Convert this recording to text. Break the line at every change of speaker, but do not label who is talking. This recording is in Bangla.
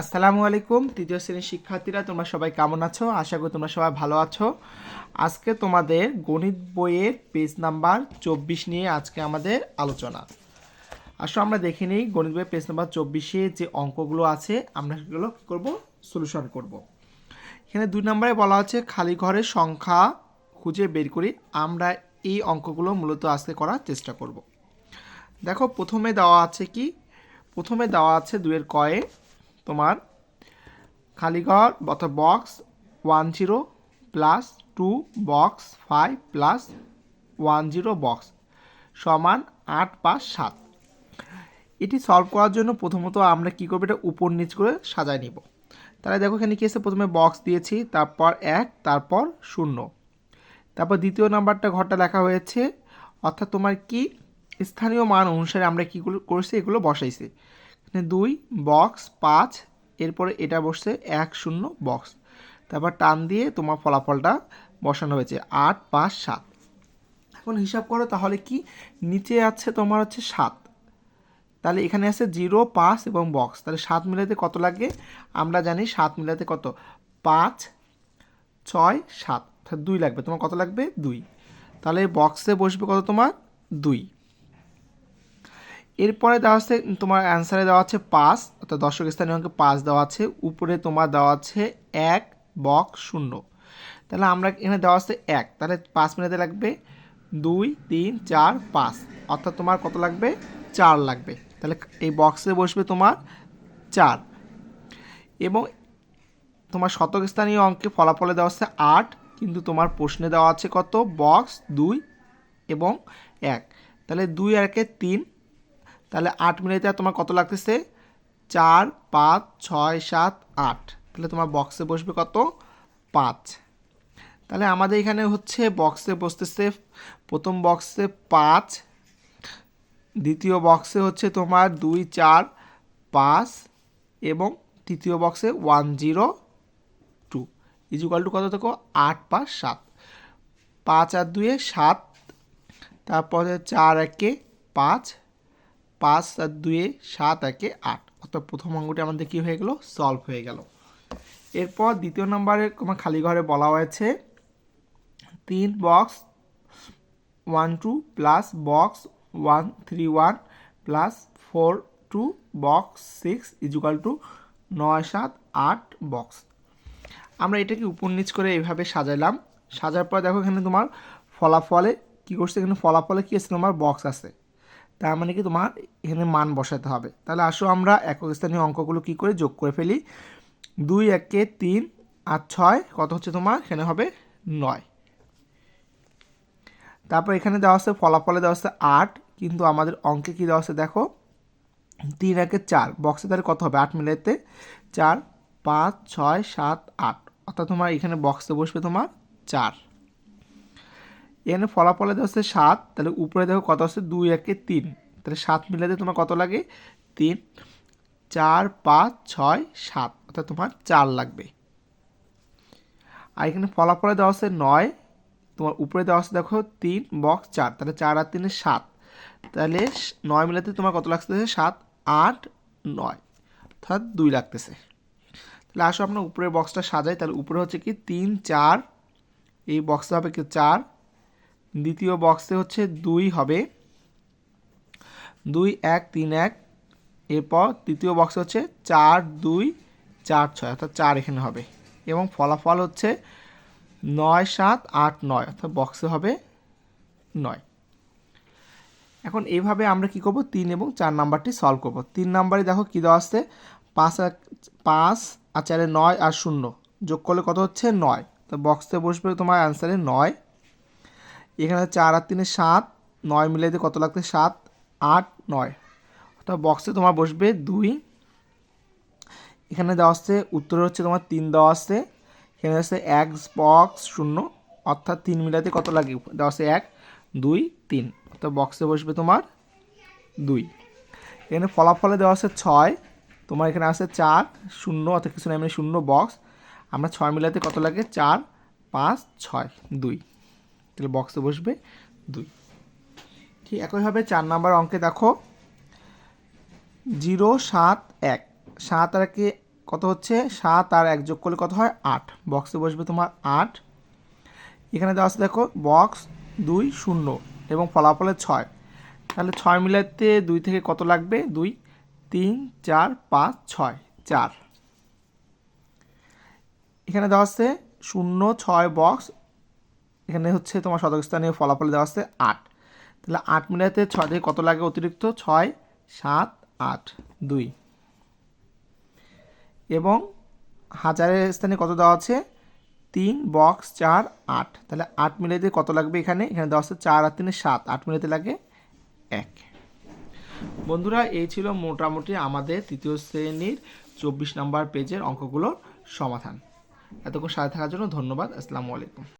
আসসালামু আলাইকুম, তৃতীয় শ্রেণির শিক্ষার্থীরা, তোমরা সবাই কেমন আছো? আশা করি তোমরা সবাই ভালো আছো। আজকে তোমাদের গণিত বইয়ের পেজ নাম্বার চব্বিশ নিয়ে আজকে আমাদের আলোচনা। আসলে আমরা দেখে নিই গণিত বইয়ের পেজ নাম্বার চব্বিশে যে অঙ্কগুলো আছে, আমরা সেগুলো কী করব? সলিউশন করব। এখানে দুই নম্বরে বলা হচ্ছে, খালি ঘরের সংখ্যা খুঁজে বের করি আমরা এই অঙ্কগুলো মূলত আজকে করার চেষ্টা করব। দেখো, প্রথমে দেওয়া আছে কি? প্রথমে দেওয়া আছে দুয়ের কয়ে তোমার খালি ঘর অর্থাৎ box one zero plus two box five plus one zero box সমান আট পাঁচ সাত। এটি সলভ করার জন্য প্রথমত আমরা কী করব? এটা উপর নিচ করে সাজায় নিব। তাহলে দেখো এখানে কী আছে? প্রথমে বক্স দিয়েছি, তারপর এক, তারপর শূন্য। তারপর দ্বিতীয় নাম্বারটা ঘরটা লেখা হয়েছে। অর্থাৎ তোমার কি? স্থানীয় মান অনুসারে আমরা কীগুলো করেছি? এগুলো বসাইছি। এখানে দুই বক্স পাঁচ, এরপরে এটা বসছে এক, শূন্য বক্স তারপর টান দিয়ে তোমার ফলাফলটা বসানো হয়েছে আট, পাঁচ, সাত। এখন হিসাব করো তাহলে কি? নিচে আছে তোমার হচ্ছে সাত। তাহলে এখানে আছে জিরো, পাঁচ এবং বক্স তাহলে সাত মিলাতে কত লাগে? আমরা জানি সাত মিলাতে কত? পাঁচ, ছয়, সাত। দুই লাগবে। তোমার কত লাগবে? দুই। তাহলে বক্সে বসবে কত তোমার? দুই। এরপরে দেওয়া আছে, তোমার অ্যান্সারে দেওয়া আছে পাঁচ, অর্থাৎ দর্শক স্থানীয় অঙ্কে পাঁচ দেওয়া আছে, উপরে তোমার দেওয়া আছে এক বক্স শূন্য। তাহলে আমরা এখানে দেওয়া আছে এক, তাহলে পাঁচ মিনিটে লাগবে দুই, তিন, চার, পাঁচ। অর্থাৎ তোমার কত লাগবে? চার লাগবে। তাহলে এই বক্সে বসবে তোমার চার। এবং তোমার শতক স্থানীয় অঙ্কে ফলাফলে দেওয়া আছে আট, কিন্তু তোমার প্রশ্নে দেওয়া আছে কত? বক্স, দুই এবং এক। তাহলে দুই আর একে তিন তাহলে আট মিনিটে তোমার কত লাগতেছে? চার, পাঁচ, ছয়, সাত, আট। তাহলে তোমার বক্সে বসবে কত? পাঁচ। তাহলে আমাদের এখানে হচ্ছে বক্সে বসতেছে, প্রথম বক্সে পাঁচ, দ্বিতীয় বক্সে হচ্ছে তোমার দুই, চার, পাঁচ এবং তৃতীয় বক্সে one zero two is equal two কত দেখো? আট, পাঁচ, সাত। পাঁচ আর দুয়ে সাত, তারপরে চার একে পাঁচ পাঁচ আর দুয়ে সাত, একে আট। অর্থাৎ প্রথম অঙ্কটি আমাদের কী হয়ে গেল? সলভ হয়ে গেল। এরপর দ্বিতীয় নম্বরে তোমার খালি ঘরে বলা হয়েছে, তিন box one two plus box one three one plus four two box six is equal two নয়, সাত, আট বক্স আমরা এটাকে উপর নিচ করে এইভাবে সাজাইলাম। সাজার পর দেখো এখানে তোমার ফলাফলে কী করছে? এখানে ফলাফলে কী আছে? তোমার বক্স আছে। তার মানে কি তোমার এখানে মান বসাতে হবে। তাহলে আসো আমরা একক স্থানীয় অঙ্কগুলো কী করে যোগ করে ফেলি? দুই, একে তিন আর ছয়, কত হচ্ছে তোমার? এখানে হবে নয়। তারপর এখানে দেওয়া আছে, ফলাফলে দেওয়া আছে আট, কিন্তু আমাদের অঙ্কে কী দেওয়া আছে দেখো? তিন, একে চার, বক্সে তাহলে কত হবে? আট মিলাইতে চার, পাঁচ, ছয়, সাত, আট। অর্থাৎ তোমার এখানে বক্সে বসবে তোমার চার। এখানে ফলাফলে দেওয়া হচ্ছে সাত, তাহলে উপরে দেখো কত আছে দুই, একে তিন। তাহলে সাত মিলাতে তোমার কত লাগে? তিন, চার, পাঁচ, ছয়, সাত। অর্থাৎ তোমার চার লাগবে। আর এখানে ফলাফলে দেওয়া আছে নয়। তোমার উপরে দেওয়া আছে দেখো তিন বক্স চার, তাহলে চার আর তিনে সাত। তাহলে নয় মিলাতে তোমার কত লাগতেছে? সাত, আট, নয়। অর্থাৎ দুই লাগতেছে। তাহলে আসো আমরা উপরের বক্সটা সাজাই। তাহলে উপরে হচ্ছে কি? তিন, চার। এই বক্সটা হবে কি? চার। দ্বিতীয় বক্সে হচ্ছে দুই হবে। দুই, এক, তিন, এক। এরপর তৃতীয় বক্সে হচ্ছে চার, দুই, চার, ছয়, অর্থাৎ চার এখানে হবে। এবং ফলাফল হচ্ছে নয়, সাত, আট, নয়, অর্থাৎ বক্সে হবে নয়। এখন এইভাবে আমরা কি করব? তিন এবং চার নাম্বারটি সলভ করব। তিন নাম্বারে দেখো কী দেওয়া আসছে পাঁচ, এক, পাঁচ, আর চারে নয়, আর শূন্য। যোগ করলে কত হচ্ছে? নয়। তো বক্সে বসবে তোমার অ্যান্সারে নয়। এখানে চার আর তিনে সাত, নয় মিলাইতে কত লাগছে সাত, আট, নয়। অর্থাৎ বক্সে তোমার বসবে দুই। এখানে দেওয়া আসছে উত্তরে হচ্ছে তোমার তিন দেওয়া আছে। এখানে আছে এক বক্স শূন্য, অর্থাৎ তিন মিলাতে কত লাগে? দেওয়া আছে এক, দুই, তিন। অর্থাৎ বক্সে বসবে তোমার দুই। এখানে ফলাফলে দেওয়া আছে ছয়, তোমার এখানে আছে চার, শূন্য, অর্থাৎ কিছু না এমনি শূন্য বক্স আমরা ছয় মিলাতে কত লাগে? চার, পাঁচ, ছয়, দুই। তাহলে বক্সে বসবে, দুই। ঠিক একইভাবে চার নাম্বার অঙ্কে দেখো, জিরো, সাত, এক। সাত আর একে কত হচ্ছে? সাত আর এক যোগ করলে কত হয়? আট। বক্সে বসবে তোমার আট। এখানে দেওয়া আছে দেখো বক্স দুই, শূন্য এবং ফলাফলে ছয়। তাহলে ছয় মিলাতে দুই থেকে কত লাগবে? দুই, তিন, চার, পাঁচ, ছয়, চার। এখানে দেওয়া আছে, শূন্য, ছয় বক্স এখানে হচ্ছে তোমার শতক স্থানীয় ফলাফল দেওয়া আছে আট। তাহলে আট মিলাতে ছয় থেকে কত লাগে অতিরিক্ত? ছয়, সাত, আট, দুই। এবং হাজারের স্থানে কত দেওয়া আছে? তিন, বক্স, চার, আট। তাহলে আট মিলাতে কত লাগবে এখানে? এখানে দেওয়া আছে চার আর তিনে সাত। আট মিলাতে লাগে এক। বন্ধুরা, এই ছিল মোটামুটি আমাদের তৃতীয় শ্রেণির চব্বিশ নম্বর পেজের অঙ্কগুলোর সমাধান। এতক্ষণ সাথে থাকার জন্য ধন্যবাদ। আসসালামু আলাইকুম।